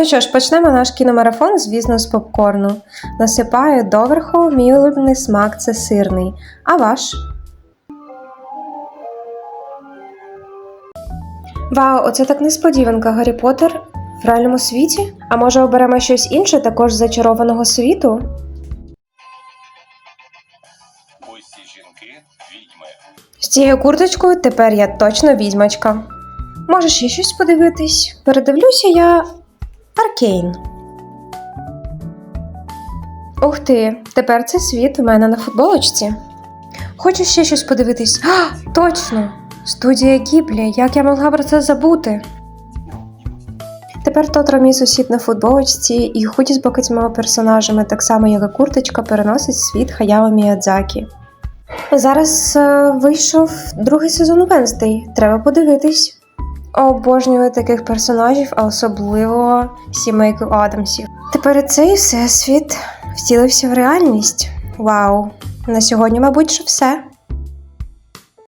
Ну що ж, почнемо наш кіномарафон, звісно, з попкорну. Насипаю доверху, мій улюблений смак це сирний. А ваш? Вау, оце так несподіванка Гаррі Поттер в реальному світі? А може оберемо щось інше, також з зачарованого світу? Усі жінки відьми. З цією курточкою тепер я точно відьмачка. Можеш ще щось подивитись? Передивлюся я Аркейн. Ух ти, тепер це світ у мене на футболочці. Хочу ще щось подивитись. А, точно! Студія Гіблі, як я могла про це забути? Тепер Тотро мій сусід на футболочці і худі з багатьма персонажами, так само як і курточка, переносить світ Хаяо Міядзакі. Зараз е, вийшов другий сезон Венстей. Треба подивитись. Обожнюю таких персонажів, а особливо сімейку Адамсів. Тепер цей всесвіт втілився в реальність. Вау! На сьогодні, мабуть, що все.